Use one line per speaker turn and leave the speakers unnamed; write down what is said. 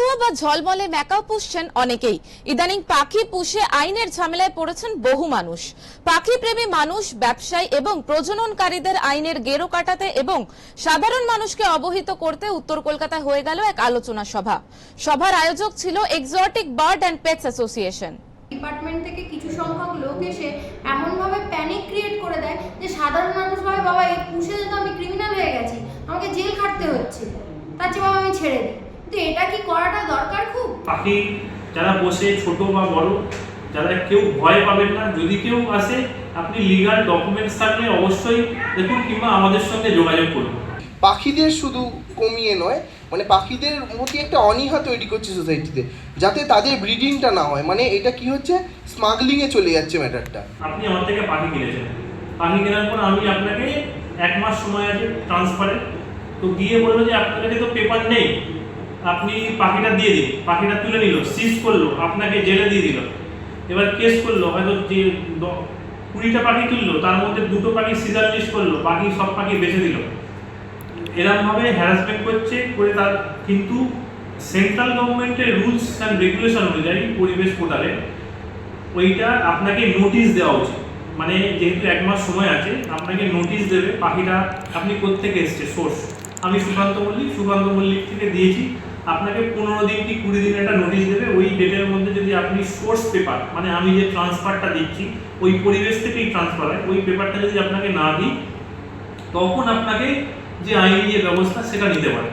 কাকাতুয়া বা ঝলমলে ম্যাকাও পুষছেন অনেকেই। ইদানিং পাখি পুষে আইনের ঝামেলায় পড়েছেন বহু মানুষ। পাখি প্রেমী মানুষ, ব্যবসায়ী এবং প্রজননকারীদের আইনের গেরো কাটাতে এবং সাধারণ মানুষকে অবহিত করতে উত্তর কলকাতায় হয়ে গেল এক আলোচনা সভা। সভার আয়োজক ছিল exotic bird and pets association.
Department থেকে কিছু সংখ্যক লোক এসে এমনভাবে প্যানিক ক্রিয়েট করে দেয় যে সাধারণ মানুষ ভাবে, বাবা, এই পুষে তো আমি ক্রিমিনাল হয়ে গেছি, আমাকে জেল খাটতে হচ্ছে। তার চেয়ে বাবা, আমি ছেড়ে দিই। কিন্তু এটা কি করাটা দরকার খুব?
পাখি যারা বসে ছোট বা বড় যারা কেউ ভয় পাবেন না। যদি কেউ আসে আপনি লিগাল ডকুমেন্টস থাকলে অবশ্যই দেখুন কিংবা আমাদের সঙ্গে যোগাযোগ করুন।
পাখিদের শুধু কমিয়ে নয় মানে পাখিদের প্রতি একটা অনীহা তৈরি করছে সোসাইটিতে যাতে তাদের ব্রিডিংটা না হয়। মানে এটা কি হচ্ছে? স্মাগলিংয়ে চলে যাচ্ছে ম্যাটারটা
আপনি আমার থেকে পাখি কিনেছেন। পাখি কেনার পর আমি আপনাকে এক মাস সময় আছে ট্রান্সফারে তো গিয়ে বলল যে আপনার কাছে তো পেপার নেই। আপনি পাখিটা দিয়ে দিন, পাখিটা তুলে নিল সিজ করল, আপনাকে জেলে দিয়ে দিল। এবার কেস করল, হয়তো যে কুড়িটা পাখি তুললো, তার মধ্যে দুটো পাখি সিজার লিস্ট করল, বাকি সব পাখি বেঁচে দিল। এরকমভাবে হ্যারাসমেন্ট করছে, করে তার, কিন্তু সেন্ট্রাল গভর্নমেন্টের রুলস অ্যান্ড রেগুলেশন অনুযায়ী পরিবেশ পোর্টালে ওইটা আপনাকে নোটিশ দেওয়া উচিত। মানে যেহেতু এক মাস সময় আছে, আপনাকে নোটিশ দেবে পাখিটা, আপনি কোত্থেকে এসছে সোর্স আমি সুকান্ত মল্লিক সুকান্ত মল্লিক থেকে দিয়েছি। আপনাকে পনেরো দিন কি কুড়ি দিন একটা নোটিশ দেবে, ওই ডেটের মধ্যে যদি আপনি সোর্স পেপার মানে আমি যে ট্রান্সফারটা দিচ্ছি, ওই পরিবেশ থেকেই ট্রান্সফার হয়, ওই পেপারটা যদি আপনাকে না দিই, তখন আপনাকে যে আইনি যে ব্যবস্থা, সেটা নিতে পারে।